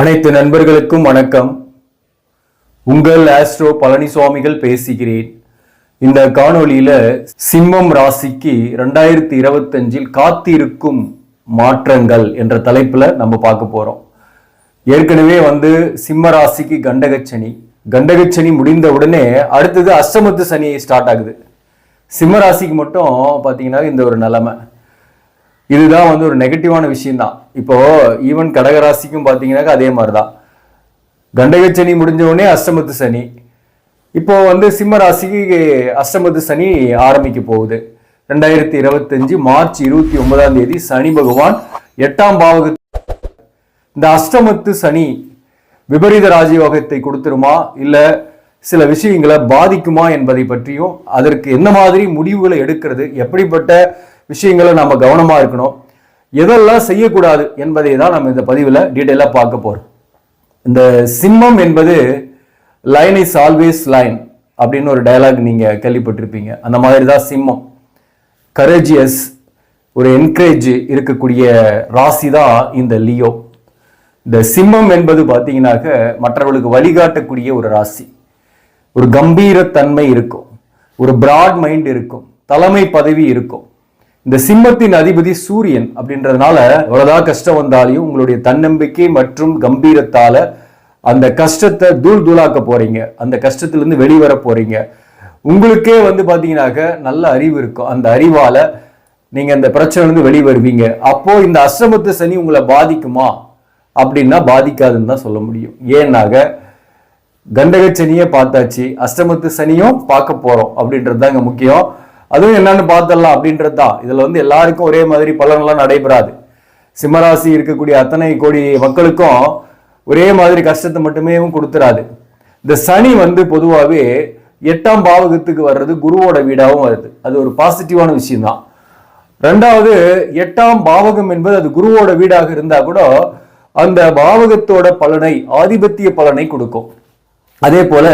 அனைத்து நண்பர்களுக்கும் வணக்கம். உங்கள் ஆஸ்ட்ரோ பழனிசுவாமிகள் பேசுகிறேன். இந்த காணொளியில சிம்மம் ராசிக்கு ரெண்டாயிரத்தி இருபத்தஞ்சில் காத்திருக்கும் மாற்றங்கள் என்ற தலைப்புல நம்ம பார்க்க போறோம். ஏற்கனவே வந்து சிம்ம ராசிக்கு கண்டகச்சனி கண்டகச்சனி முடிந்த உடனே அடுத்தது அஷ்டமத்து சனி ஸ்டார்ட் ஆகுது. சிம்ம ராசிக்கு மட்டும் பார்த்தீங்கன்னா இந்த ஒரு நிலைமை. இதுதான் வந்து ஒரு நெகட்டிவான விஷயம்தான். இப்போ ஈவன் கடகராசிக்கும் பார்த்தீங்கன்னாக்கா அதே மாதிரி தான் கண்டகச்சனி முடிஞ்ச உடனே அஷ்டமத்து சனி. இப்போ வந்து சிம்ம ராசிக்கு அஷ்டமத்து சனி ஆரம்பிக்க போகுது. ரெண்டாயிரத்தி இருபத்தஞ்சு மார்ச் இருபத்தி ஒன்பதாம் தேதி சனி பகவான் எட்டாம் பாவக இந்த அஷ்டமத்து சனி விபரீத ராஜயோகத்தை கொடுத்துருமா? இல்லை சில விஷயங்களை பாதிக்குமா என்பதை பற்றியும் அதற்கு என்ன மாதிரி முடிவுகளை எடுக்கிறது எப்படிப்பட்ட விஷயங்களை நம்ம கவனமாக இருக்கணும். எதெல்லாம் செய்யக்கூடாது என்பதை தான் நம்ம இந்த பதிவில் டீட்டெயிலாக பார்க்க போகிறோம் இந்த சிம்மம் என்பது லைன் இஸ் ஆல்வேஸ் லைன் அப்படின்னு ஒரு டயலாக் நீங்கள் கேள்விப்பட்டிருப்பீங்க. அந்த மாதிரி தான் சிம்மம். கரேஜியஸ் ஒரு என்கரேஜ் இருக்கக்கூடிய ராசி தான் இந்த லியோ. இந்த சிம்மம் என்பது பார்த்தீங்கன்னாக்க மற்றவர்களுக்கு வழிகாட்டக்கூடிய ஒரு ராசி. ஒரு கம்பீரத்தன்மை இருக்கும். ஒரு பிராட் மைண்ட் இருக்கும். தலைமை பதவி இருக்கும். இந்த சிம்மத்தின் அதிபதி சூரியன் அப்படின்றதுனால எவ்வளவுதான் கஷ்டம் வந்தாலையும் உங்களுடைய தன்னம்பிக்கை மற்றும் கம்பீரத்தால அந்த கஷ்டத்தை தூள் தூளாக்க போறீங்க. அந்த கஷ்டத்திலிருந்து வெளிவர போறீங்க. உங்களுக்கே வந்து பாத்தீங்கன்னாக்க நல்ல அறிவு இருக்கும். அந்த அறிவால நீங்க அந்த பிரச்சனைலேருந்து வெளிவருவீங்க. அப்போ இந்த அஷ்டமத்து சனி உங்களை பாதிக்குமா? அப்படின்னா பாதிக்காதுன்னு தான் சொல்ல முடியும். ஏன்னாக கண்டக சனியை பார்த்தாச்சு. அஷ்டமத்து சனியும் பார்க்க போறோம் அப்படின்றது தான் இங்க முக்கியம். அதுவும் என்னன்னு பார்த்தலாம் அப்படின்றது தான் இதில் வந்து எல்லாருக்கும் ஒரே மாதிரி பலன்லாம் நடைபெறாது. சிம்மராசி இருக்கக்கூடிய அத்தனை கோடி மக்களுக்கும் ஒரே மாதிரி கஷ்டத்தை மட்டுமே கொடுத்துறாது. இந்த சனி வந்து பொதுவாகவே எட்டாம் பாவகத்துக்கு வர்றது குருவோட வீடாகவும் வருது. அது ஒரு பாசிட்டிவான விஷயம்தான். ரெண்டாவது எட்டாம் பாவகம் என்பது அது குருவோட வீடாக இருந்தால் கூட அந்த பாவகத்தோட பலனை ஆதிபத்திய பலனை கொடுக்கும். அதே போல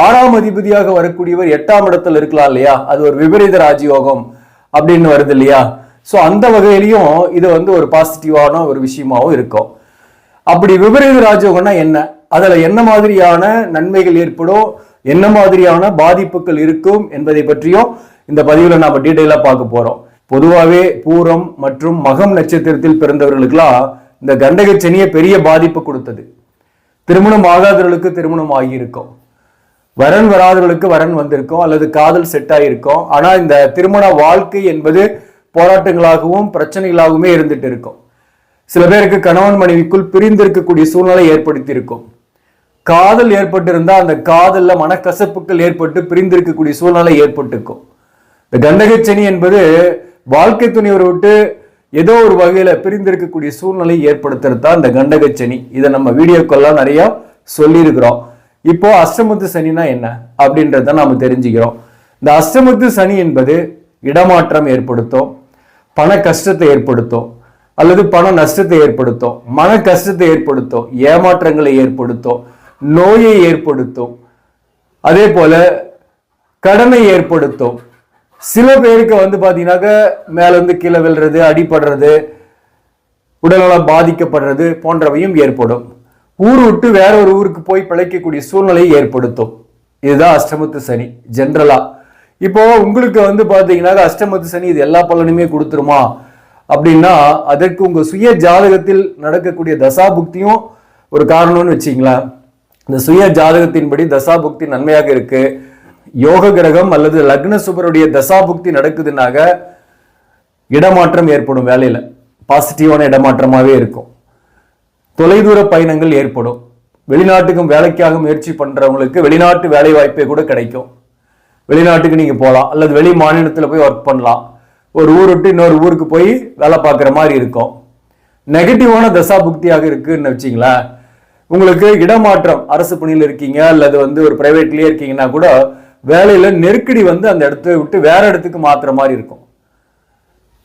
ஆறாம் அதிபதியாக வரக்கூடியவர் எட்டாம் இடத்துல இருக்கலாம் இல்லையா? அது ஒரு விபரீத ராஜயோகம் அப்படின்னு வருது இல்லையா? ஸோ அந்த வகையிலையும் இது வந்து ஒரு பாசிட்டிவான ஒரு விஷயமாகவும் இருக்கும். அப்படி விபரீத ராஜயோகம்னா என்ன? அதில் என்ன மாதிரியான நன்மைகள் ஏற்படும்? என்ன மாதிரியான பாதிப்புகள் இருக்கும் என்பதை பற்றியும் இந்த பதிவில் நாம் டீட்டெயிலாக பார்க்க போகிறோம் பொதுவாகவே பூரம் மற்றும் மகம் நட்சத்திரத்தில் பிறந்தவர்களுக்கெல்லாம் இந்த கண்டக சனியை பெரிய பாதிப்பு கொடுத்தது. திருமணம் ஆகாதவர்களுக்கு திருமணம் ஆகியிருக்கும். வரன் வராதவர்களுக்கு வரன் வந்திருக்கும் அல்லது காதல் செட் ஆகியிருக்கும் ஆனால் இந்த திருமண வாழ்க்கை என்பது போராட்டங்களாகவும் பிரச்சனைகளாகவுமே இருந்துட்டு இருக்கும். சில பேருக்கு கணவன் மனைவிக்குள் பிரிந்திருக்கக்கூடிய சூழ்நிலை ஏற்படுத்தி இருக்கும் காதல் ஏற்பட்டிருந்தால் அந்த காதலில் மனக்கசப்புகள் ஏற்பட்டு பிரிந்திருக்கக்கூடிய சூழ்நிலை ஏற்பட்டிருக்கும். இந்த கண்டகச்சனி என்பது வாழ்க்கை துணைவரை விட்டு ஏதோ ஒரு வகையில் பிரிந்திருக்கக்கூடிய சூழ்நிலை ஏற்படுத்துறது தான் இந்த கண்டகச்சனி இதை நம்ம வீடியோக்கெல்லாம் நிறையா சொல்லியிருக்கிறோம். இப்போ அஷ்டமத்து சனினா என்ன? அப்படின்றத நாம தெரிஞ்சுக்கிறோம். இந்த அஷ்டமத்து சனி என்பது இடமாற்றம் ஏற்படுத்தும் பண கஷ்டத்தை ஏற்படுத்தும் அல்லது பண நஷ்டத்தை ஏற்படுத்தும் மன கஷ்டத்தை ஏற்படுத்தும் ஏமாற்றங்களை ஏற்படுத்தும் நோயை ஏற்படுத்தும் அதே போல கடனை ஏற்படுத்தும். சில பேருக்கு வந்து பார்த்தீங்கன்னாக்க மேலேருந்து கீழே விழுறது அடிபடுறது உடல்நலம் பாதிக்கப்படுறது போன்றவையும் ஏற்படும். ஊர் விட்டு வேற ஒரு ஊருக்கு போய் பிழைக்கக்கூடிய சூழ்நிலையை ஏற்படுத்தும். இதுதான் அஷ்டமத்து சனி ஜென்ரலா இப்போ உங்களுக்கு வந்து பாத்தீங்கன்னா அஷ்டமத்து சனி இது எல்லா பலனுமே கொடுத்துருமா? அப்படின்னா அதற்கு உங்க சுய ஜாதகத்தில் நடக்கக்கூடிய தசாபுக்தியும் ஒரு காரணம்னு வச்சிங்களேன் இந்த சுய ஜாதகத்தின்படி தசாபுக்தி நன்மையாக இருக்கு. யோக கிரகம் அல்லது லக்ன சுபருடைய தசாபுக்தி நடக்குதுனாக இடமாற்றம் ஏற்படும் வேலையில. பாசிட்டிவான இடமாற்றமாவே இருக்கும். தொலைதூர பயணங்கள் ஏற்படும். வெளிநாட்டுக்கும் வேலைக்காக முயற்சி பண்ணுறவங்களுக்கு வெளிநாட்டு வேலை வாய்ப்பே கூட கிடைக்கும். வெளிநாட்டுக்கு நீங்கள் போகலாம் அல்லது வெளி மாநிலத்தில் போய் ஒர்க் பண்ணலாம். ஒரு ஊர் விட்டு இன்னொரு ஊருக்கு போய் வேலை பார்க்குற மாதிரி இருக்கும். நெகட்டிவான தசா புக்தியாக இருக்குன்னு வச்சிங்களேன். உங்களுக்கு இடமாற்றம் அரசு பணியில் இருக்கீங்க அல்லது வந்து ஒரு ப்ரைவேட்லேயே இருக்கீங்கன்னா கூட வேலையில் நெருக்கடி வந்து அந்த இடத்த விட்டு வேற இடத்துக்கு மாற்றுற மாதிரி இருக்கும்.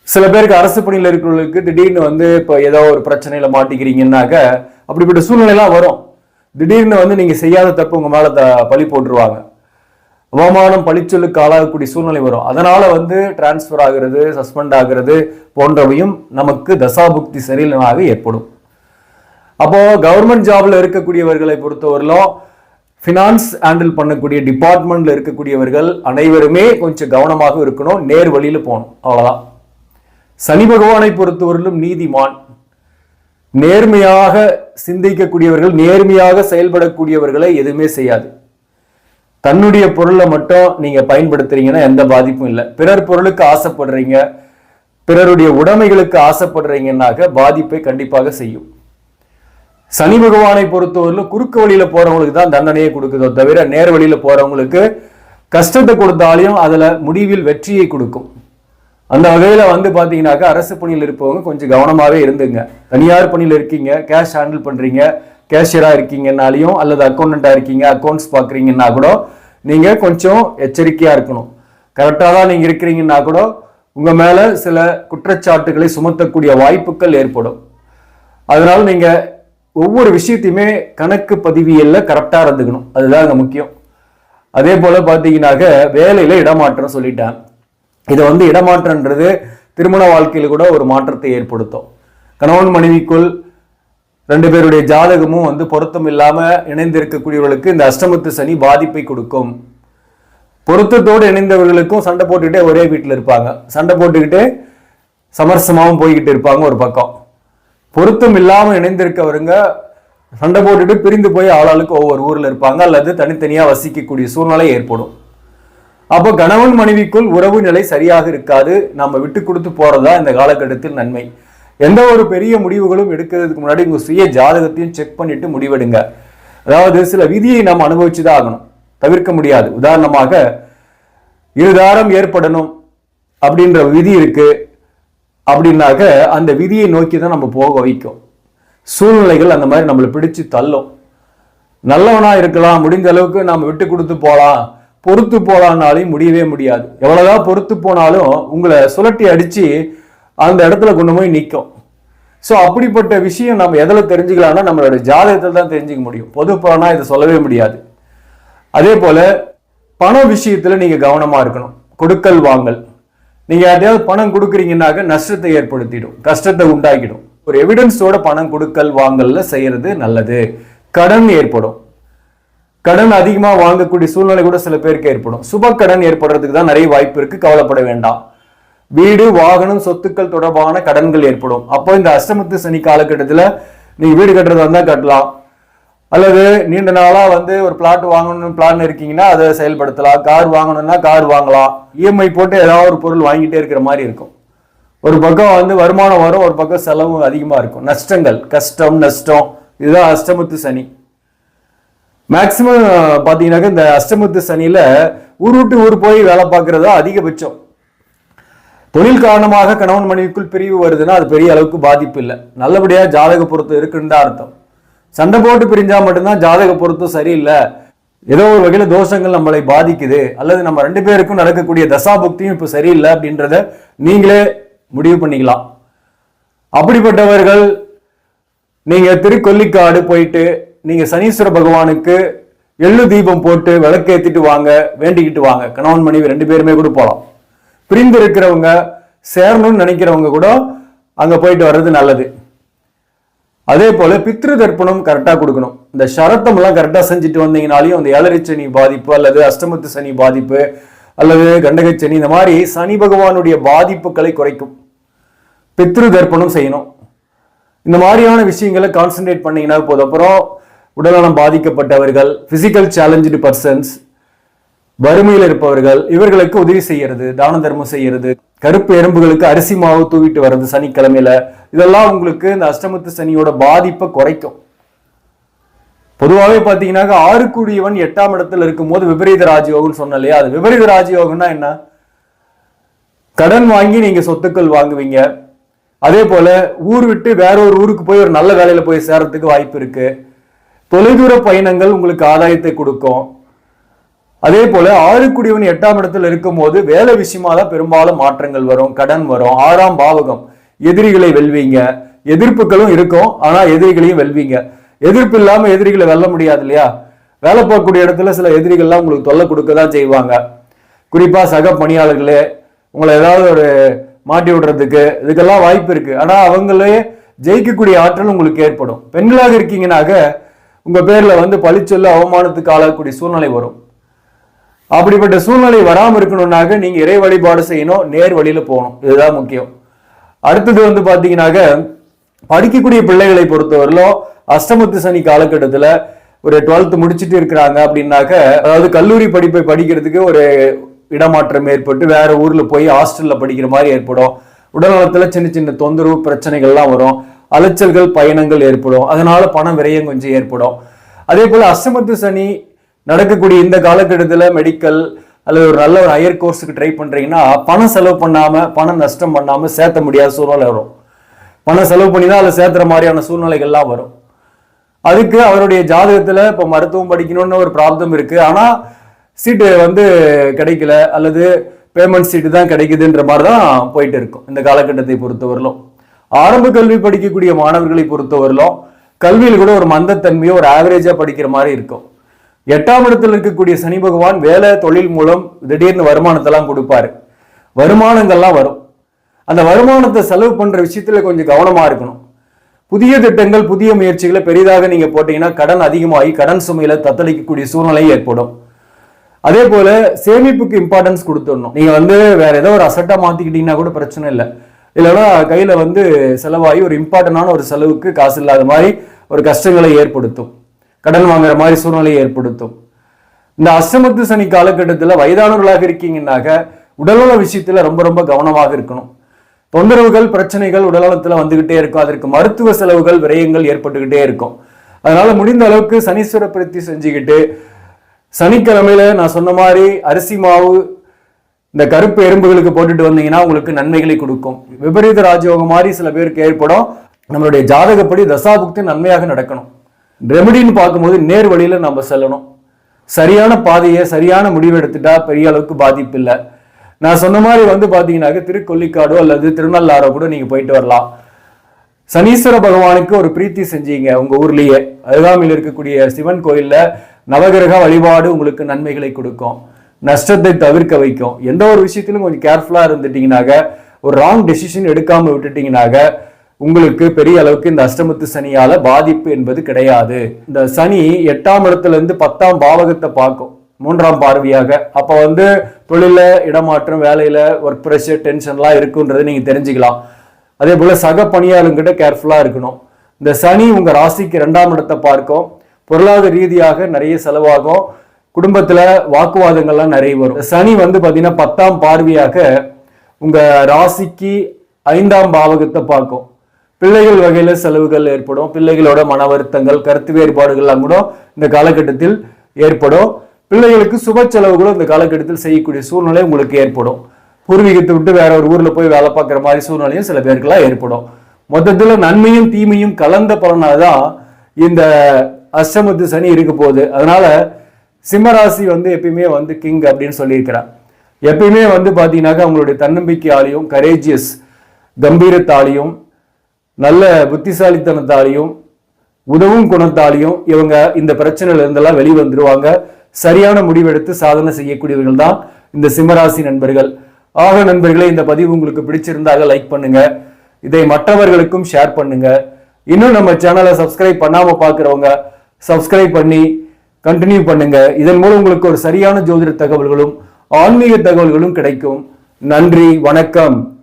சில பேருக்கு அரசு பணியில் இருக்கிறவங்களுக்கு திடீர்னு வந்து இப்போ ஏதோ ஒரு பிரச்சனையில் மாட்டிக்கிறீங்கன்னாக்க அப்படிப்பட்ட சூழ்நிலைலாம் வரும். திடீர்னு வந்து நீங்கள் செய்யாத தப்பு உங்கள் மேலே த- பழி போட்டுருவாங்க. அவமானம் பழிச்சொல்லுக்கு ஆளாகக்கூடிய சூழ்நிலை வரும். அதனால் வந்து டிரான்ஸ்ஃபர் ஆகிறது சஸ்பெண்ட் ஆகிறது போன்றவையும் நமக்கு தசாபுக்தி சரியில்லாக ஏற்படும். அப்போது கவர்மெண்ட் ஜாபில் இருக்கக்கூடியவர்களை பொறுத்தவரையிலும் ஃபினான்ஸ் ஹேண்டில் பண்ணக்கூடிய டிபார்ட்மெண்ட்டில் இருக்கக்கூடியவர்கள் அனைவருமே கொஞ்சம் கவனமாக இருக்கணும். நேர் வழியில் போகணும். அவ்வளோதான் சனி பகவானை பொறுத்தவரையிலும் நீதிமான். நேர்மையாக சிந்திக்கக்கூடியவர்கள் நேர்மையாக செயல்படக்கூடியவர்களை எதுவுமே செய்யாது. தன்னுடைய பொருளை மட்டும் நீங்க பயன்படுத்துறீங்கன்னா எந்த பாதிப்பும் இல்லை. பிறர் பொருளுக்கு ஆசைப்படுறீங்க பிறருடைய உடைமைகளுக்கு ஆசைப்படுறீங்கன்னாக்க பாதிப்பை கண்டிப்பாக செய்யும். சனி பகவானை பொறுத்தவரையிலும் குறுக்கு வழியில போறவங்களுக்கு தான் தண்டனையை கொடுக்குதோ தவிர நேர் வழியில போறவங்களுக்கு கஷ்டத்தை கொடுத்தாலையும் அதுல முடிவில் வெற்றியை கொடுக்கும். அந்த வகையில் வந்து பார்த்தீங்கன்னாக்கா அரசு பணியில் இருப்பவங்க கொஞ்சம் கவனமாகவே இருந்துங்க. தனியார் பணியில் இருக்கீங்க கேஷ் ஹேண்டில் பண்ணுறீங்க கேஷியராக இருக்கீங்கன்னாலையும் அல்லது அக்கௌண்டண்டா இருக்கீங்க அக்கௌண்ட்ஸ் பார்க்குறீங்கன்னா கூட நீங்கள் கொஞ்சம் எச்சரிக்கையாக இருக்கணும். கரெக்டாக தான் நீங்கள் இருக்கிறீங்கன்னா கூட உங்கள் மேலே சில குற்றச்சாட்டுகளை சுமத்தக்கூடிய வாய்ப்புகள் ஏற்படும். அதனால் நீங்கள் ஒவ்வொரு விஷயத்தையுமே கணக்கு பதிவியலில் கரெக்டாக இருந்துக்கணும். அதுதான் அங்கே முக்கியம். அதே போல் பார்த்தீங்கன்னாக்க வேலையில் இடமாற்றம் சொல்லிட்டேன். இதை வந்து இடமாற்றன்றது திருமண வாழ்க்கையில் கூட ஒரு மாற்றத்தை ஏற்படுத்தும். கணவன் மனைவிக்குள் ரெண்டு பேருடைய ஜாதகமும் வந்து பொருத்தம் இல்லாமல் இணைந்திருக்கக்கூடியவர்களுக்கு இந்த அஷ்டமத்து சனி பாதிப்பை கொடுக்கும். பொருத்தத்தோடு இணைந்தவர்களுக்கும் சண்டை போட்டுக்கிட்டே ஒரே வீட்டில் இருப்பாங்க. சண்டை போட்டுக்கிட்டே சமரசமாகவும் போய்கிட்டு இருப்பாங்க ஒரு பக்கம். பொருத்தம் இல்லாமல் இணைந்திருக்கவருங்க சண்டை போட்டுட்டு பிரிந்து போய் ஆளாளுக்கு ஒவ்வொரு ஊரில் இருப்பாங்க. அல்லது தனித்தனியாக வசிக்கக்கூடிய சூழ்நிலை ஏற்படும். அப்போ கணவன் மனைவிக்குள் உறவு நிலை சரியாக இருக்காது. நம்ம விட்டு கொடுத்து போறதா இந்த காலகட்டத்தில் நன்மை. எந்த ஒரு பெரிய முடிவுகளும் எடுக்கிறதுக்கு முன்னாடி உங்க சுய ஜாதகத்தையும் செக் பண்ணிட்டு முடிவெடுங்க. அதாவது சில விதியை நாம் அனுபவிச்சுதான் ஆகணும். தவிர்க்க முடியாது. உதாரணமாக இருதாரம் ஏற்படணும் அப்படின்ற விதி இருக்கு. அப்படின்னாக்க அந்த விதியை நோக்கி தான் நம்ம போக வைக்கும். சூழ்நிலைகள் அந்த மாதிரி நம்மளை பிடிச்சு தள்ளும். நல்லவனா இருக்கலாம் முடிந்த அளவுக்கு நாம விட்டு கொடுத்து போகலாம் பொறுத்து போகலான்னாலையும் முடியவே முடியாது. எவ்வளோதான் பொறுத்து போனாலும் உங்களை சுழட்டி அடித்து அந்த இடத்துல கொண்டு போய் நிற்கும் ஸோ அப்படிப்பட்ட விஷயம் நம்ம எதில் தெரிஞ்சுக்கலாம்னா நம்மளோட ஜாதகத்தில் தான் தெரிஞ்சுக்க முடியும். பொது பலனாக இதை சொல்லவே முடியாது. அதே போல் பண விஷயத்தில் நீங்கள் கவனமாக இருக்கணும். கொடுக்கல் வாங்கல். நீங்கள் யார்ட்டையாவது பணம் கொடுக்குறீங்கன்னாக்க நஷ்டத்தை ஏற்படுத்திடும். கஷ்டத்தை உண்டாக்கிடும். ஒரு எவிடன்ஸோட பணம் கொடுக்கல் வாங்கல்ல செய்கிறது நல்லது. கடன் ஏற்படும். கடன் அதிகமாக வாங்கக்கூடிய சூழ்நிலை கூட சில பேருக்கு ஏற்படும். சுப கடன் ஏற்படுறதுக்கு தான் நிறைய வாய்ப்பு இருக்கு. கவலைப்பட வேண்டாம். வீடு வாகனம் சொத்துக்கள் தொடர்பான கடன்கள் ஏற்படும். அப்போ இந்த அஷ்டமத்து சனி காலகட்டத்தில் நீங்க வீடு கட்டுறதா இருந்தால் கட்டலாம். அல்லது நீண்ட நாளாக வந்து ஒரு பிளாட் வாங்கணும்னு பிளான் இருக்கீங்கன்னா அதை செயல்படுத்தலாம். கார் வாங்கணும்னா கார் வாங்கலாம். இஎம்ஐ போட்டு ஏதாவது ஒரு பொருள் வாங்கிட்டே இருக்கிற மாதிரி இருக்கும். ஒரு பக்கம் வந்து வருமானம் வரும் ஒரு பக்கம் செலவு அதிகமாக இருக்கும். நஷ்டங்கள் கஷ்டம் நஷ்டம். இதுதான் அஷ்டமத்து சனி. மேக்சிமம் uh, பார்த்தீங்கன்னாக்க இந்த அஷ்டமத்து சனியில் ஊர் விட்டு ஊர் போய் வேலை பார்க்குறதா அதிகபட்சம். தொழில் காரணமாக கணவன் மனைவிக்குள் பிரிவு வருதுன்னா அது பெரிய அளவுக்கு பாதிப்பு இல்லை. நல்லபடியாக ஜாதக பொருத்தம் இருக்குன்னு தான் அர்த்தம். சண்டை போட்டு பிரிஞ்சால் மட்டும்தான் ஜாதக பொருத்தம் சரியில்லை. ஏதோ ஒரு வகையில் தோஷங்கள் நம்மளை பாதிக்குது. அல்லது நம்ம ரெண்டு பேருக்கும் நடக்கக்கூடிய தசாபுக்தியும் இப்போ சரியில்லை அப்படின்றத நீங்களே முடிவு பண்ணிக்கலாம். அப்படிப்பட்டவர்கள் நீங்கள் திருக்கொல்லிக்காடு போயிட்டு நீங்க சனீஸ்வர பகவானுக்கு எள்ளு தீபம் போட்டு விளக்கேத்திட்டு வாங்க வேண்டிக்கிட்டு வாங்க. கணவன் மனைவி ரெண்டு பேருமே கூட போகலாம் பிரிந்து இருக்கிறவங்க சேரணும்னு நினைக்கிறவங்க கூட அங்க போயிட்டு வர்றது நல்லது. அதே போல பித்ரு தர்ப்பணம் கரெக்டாக கொடுக்கணும். இந்த சரத்தம்லாம் கரெக்டாக செஞ்சுட்டு வந்தீங்கனாலையும் அந்த ஏழரை சனி பாதிப்பு அல்லது அஷ்டமத்து சனி பாதிப்பு அல்லது கண்டக சனி இந்த மாதிரி சனி பகவானுடைய பாதிப்புகளை குறைக்கும். பித்ரு தர்ப்பணம் செய்யணும். இந்த மாதிரியான விஷயங்களை கான்சென்ட்ரேட் பண்ணீங்கன்னா போதும். அப்புறம் உடல்நலம் பாதிக்கப்பட்டவர்கள் பிசிக்கல் சேலஞ்சு பர்சன்ஸ் வறுமையில் இருப்பவர்கள் இவர்களுக்கு உதவி செய்யறது தான தர்மம் செய்யறது கருப்பு எறும்புகளுக்கு அரிசி மாவு தூவிட்டு வர்றது சனிக்கிழமையில இதெல்லாம் உங்களுக்கு இந்த அஷ்டமத்து சனியோட பாதிப்பை குறைக்கும். பொதுவாகவே பார்த்தீங்கன்னாக்க ஆறு கூடியவன் எட்டாம் இடத்துல இருக்கும்போது விபரீத ராஜயோகம்னு சொன்ன இல்லையா? அது விபரீத ராஜயோகம்னா என்ன? கடன் வாங்கி நீங்க சொத்துக்கள் வாங்குவீங்க. அதே போல ஊர் விட்டு வேற ஒரு ஊருக்கு போய் ஒரு நல்ல வேலையில போய் சேரத்துக்கு வாய்ப்பு இருக்கு. தொலைதூர பயணங்கள் உங்களுக்கு ஆதாயத்தை கொடுக்கும். அதே போல ஆறுக்குடியவன் எட்டாம் இடத்துல இருக்கும்போது வேலை விஷயமா தான் பெரும்பாலும் மாற்றங்கள் வரும் கடன் வரும். ஆறாம் பாவகம் எதிரிகளை வெல்வீங்க. எதிர்ப்புகளும் இருக்கும் ஆனா எதிரிகளையும் வெல்வீங்க. எதிர்ப்பு இல்லாம எதிரிகளை வெல்ல முடியாது இல்லையா? வேலை பார்க்கக்கூடிய இடத்துல சில எதிரிகள்லாம் உங்களுக்கு தொல்லை கொடுக்க தான் செய்வாங்க. குறிப்பா சக பணியாளர்களே உங்களை ஏதாவது ஒரு மாட்டி விடுறதுக்கு இதுக்கெல்லாம் வாய்ப்பு இருக்கு. ஆனா அவங்களே ஜெயிக்கக்கூடிய ஆற்றல் உங்களுக்கு ஏற்படும். பெண்களாக இருக்கீங்கனாக உங்கள் பேரில் வந்து பழிச்சொல்ல அவமானத்துக்கு ஆளாகக்கூடிய சூழ்நிலை வரும். அப்படிப்பட்ட சூழ்நிலை வராமல் இருக்கணும்னாக்க நீங்கள் இறை வழிபாடு செய்யணும் நேர் வழியில் போகணும். இதுதான் முக்கியம். அடுத்தது வந்து பார்த்தீங்கன்னாக்க படிக்கக்கூடிய பிள்ளைகளை பொறுத்தவரையிலும் அஷ்டமத்து சனி காலகட்டத்தில் ஒரு டுவெல்த் முடிச்சுட்டு இருக்கிறாங்க அப்படின்னாக்க அதாவது கல்லூரி படிப்பை படிக்கிறதுக்கு ஒரு இடமாற்றம் ஏற்பட்டு வேற ஊரில் போய் ஹாஸ்டலில் படிக்கிற மாதிரி ஏற்படும். உடல்நலத்தில் சின்ன சின்ன தொந்தரவு பிரச்சனைகள்லாம் வரும். அலைச்சல்கள் பயணங்கள் ஏற்படும். அதனால பணம் விரயம் கொஞ்சம் ஏற்படும். அதே போல அஷ்டமத்து சனி நடக்கக்கூடிய இந்த காலகட்டத்தில் மெடிக்கல் அல்லது ஒரு நல்ல ஒரு ஹையர் கோர்ஸுக்கு ட்ரை பண்ணுறீங்கன்னா பணம் செலவு பண்ணாமல் பணம் நஷ்டம் பண்ணாமல் சேர்த்த முடியாத சூழ்நிலை வரும். பணம் செலவு பண்ணி தான் அதில் சேர்த்துற மாதிரியான சூழ்நிலைகள்லாம் வரும். அதுக்கு அவருடைய ஜாதகத்தில் இப்போ மருத்துவம் படிக்கணும்னு ஒரு ப்ராப்ளம் இருக்குது ஆனால் சீட்டு வந்து கிடைக்கல. அல்லது பேமெண்ட் சீட்டு தான் கிடைக்குதுன்ற மாதிரி தான் போயிட்டு இருக்கும். இந்த காலகட்டத்தை பொறுத்தவரையிலும். ஆரம்ப கல்வி படிக்கக்கூடிய மாணவர்களை பொறுத்தவரையிலும் கல்வியில் கூட ஒரு மந்தத்தன்மையோ ஒரு ஆவரேஜா படிக்கிற மாதிரி இருக்கும். எட்டாம் இடத்தில் இருக்கக்கூடிய சனி பகவான் வேலை தொழில் மூலம் திடீர்னு வருமானத்தெல்லாம் கொடுப்பாரு. வருமானங்கள்லாம் வரும். அந்த வருமானத்தை செலவு பண்ற விஷயத்துல கொஞ்சம் கவனமா இருக்கணும். புதிய திட்டங்கள் புதிய முயற்சிகளை பெரிதாக நீங்க போட்டீங்கன்னா கடன் அதிகமாகி கடன் சுமையில தத்தளிக்கக்கூடிய சூழ்நிலை ஏற்படும். அதே போல சேமிப்புக்கு இம்பார்ட்டன்ஸ் கொடுத்துடணும். நீங்க வந்து வேற ஏதோ ஒரு அசட்டா மாத்திக்கிட்டீங்கன்னா கூட பிரச்சனை இல்லை. இல்லைன்னா கையில் வந்து செலவாகி ஒரு இம்பார்ட்டண்டான ஒரு செலவுக்கு காசு இல்லாத மாதிரி ஒரு கஷ்டங்களை ஏற்படுத்தும். கடன் வாங்குற மாதிரி சூழ்நிலையை ஏற்படுத்தும். இந்த அஷ்டமத்து சனி காலகட்டத்தில் வயதானவர்களாக இருக்கீங்கன்னாக்க உடல்நல விஷயத்தில் ரொம்ப ரொம்ப கவனமாக இருக்கணும். தொந்தரவுகள் பிரச்சனைகள் உடல்நலத்தில் வந்துக்கிட்டே இருக்கும். அதற்கு மருத்துவ செலவுகள் விரயங்கள் ஏற்பட்டுக்கிட்டே இருக்கும். அதனால முடிந்த அளவுக்கு சனீஸ்வர பிரத்தி செஞ்சுக்கிட்டு சனிக்கிழமையில நான் சொன்ன மாதிரி அரிசி மாவு இந்த கருப்பு எறும்புகளுக்கு போட்டுட்டு வந்தீங்கன்னா உங்களுக்கு நன்மைகளை கொடுக்கும். விபரீத ராஜயோகம் மாதிரி சில பேருக்கு ஏற்படும். நம்மளுடைய ஜாதகப்படி தசாபுக்தி நன்மையாக நடக்கணும். ரெமடின்னு பார்க்கும்போது நேர் வழியில் நம்ம செல்லணும். சரியான பாதையை சரியான முடிவு எடுத்துட்டா பெரிய அளவுக்கு பாதிப்பு இல்லை. நான் சொன்ன மாதிரி வந்து பார்த்தீங்கன்னாக்க திருக்கொல்லிக்காடோ அல்லது திருநள்ளாரோ கூட நீங்கள் போயிட்டு வரலாம். சனீஸ்வர பகவானுக்கு ஒரு பிரீத்தி செஞ்சீங்க உங்கள் ஊர்லேயே. அருகாமையில் இருக்கக்கூடிய சிவன் கோயிலில் நவகிரக வழிபாடு உங்களுக்கு நன்மைகளை கொடுக்கும். நஷ்டத்தை தவிர்க்க வைக்கும். எந்த ஒரு விஷயத்திலும் கொஞ்சம் கேர்ஃபுல்லா இருந்துட்டீங்கன்னாக்க ஒரு ராங் டெசிஷன் எடுக்காம விட்டுட்டீங்கன்னாக்க உங்களுக்கு பெரிய அளவுக்கு இந்த அஷ்டமத்து சனியால பாதிப்பு என்பது கிடையாது. இந்த சனி எட்டாம் இடத்துல இருந்து பத்தாம் பாவகத்தை பார்க்கும். மூன்றாம் பார்வையாக. அப்ப வந்து தொழில இடமாற்றம் வேலையில ஒர்க் ப்ரெஷர் டென்ஷன்லாம் இருக்குன்றதை நீங்க தெரிஞ்சுக்கலாம். அதே போல சக பணியாளங்கிட்ட கேர்ஃபுல்லா இருக்கணும். இந்த சனி உங்க ராசிக்கு ரெண்டாம் இடத்தை பார்க்கும். பொருளாதார ரீதியாக நிறைய செலவாகும். குடும்பத்துல வாக்குவாதங்கள்லாம் நிறைய வரும். சனி வந்து பாத்தீங்கன்னா பத்தாம் பார்வையாக உங்க ராசிக்கு ஐந்தாம் பாவகத்தை பார்க்கும். பிள்ளைகள் வகையில செலவுகள் ஏற்படும். பிள்ளைகளோட மன வருத்தங்கள் கருத்து வேறுபாடுகள்லாம் கூட இந்த காலகட்டத்தில் ஏற்படும். பிள்ளைகளுக்கு சுப செலவுகளும் இந்த காலகட்டத்தில் செய்யக்கூடிய சூழ்நிலை உங்களுக்கு ஏற்படும். பூர்வீகத்தை விட்டு வேற ஒரு ஊர்ல போய் வேலை பார்க்குற மாதிரி சூழ்நிலையும் சில பேருக்குலாம் ஏற்படும். மொத்தத்தில் நன்மையும் தீமையும் கலந்த பலனாதான் இந்த அஷ்டமத்து சனி இருக்க போகுது. அதனால சிம்மராசி வந்து எப்பயுமே வந்து கிங் அப்படின்னு சொல்லியிருக்கிறார் எப்பயுமே வந்து பார்த்தீங்கன்னாக்கா அவங்களுடைய தன்னம்பிக்கையாலையும் கரேஜியஸ் கம்பீரத்தாலையும் நல்ல புத்திசாலித்தனத்தாலையும் உதவும் குணத்தாலையும் இவங்க இந்த பிரச்சனையில இருந்தெல்லாம் வெளிவந்துருவாங்க. சரியான முடிவெடுத்து சாதனை செய்யக்கூடியவர்கள் தான் இந்த சிம்மராசி நண்பர்கள். ஆக நண்பர்களே இந்த பதிவு உங்களுக்கு பிடிச்சிருந்தாக லைக் பண்ணுங்க. இதை மற்றவர்களுக்கும் ஷேர் பண்ணுங்க. இன்னும் நம்ம சேனலை சப்ஸ்கிரைப் பண்ணாம பாக்குறவங்க சப்ஸ்கிரைப் பண்ணி கண்டினியூ பண்ணுங்க. இதன் மூலம் உங்களுக்கு ஒரு சரியான ஜோதிட தகவல்களும் ஆன்மீக தகவல்களும் கிடைக்கும். நன்றி வணக்கம்.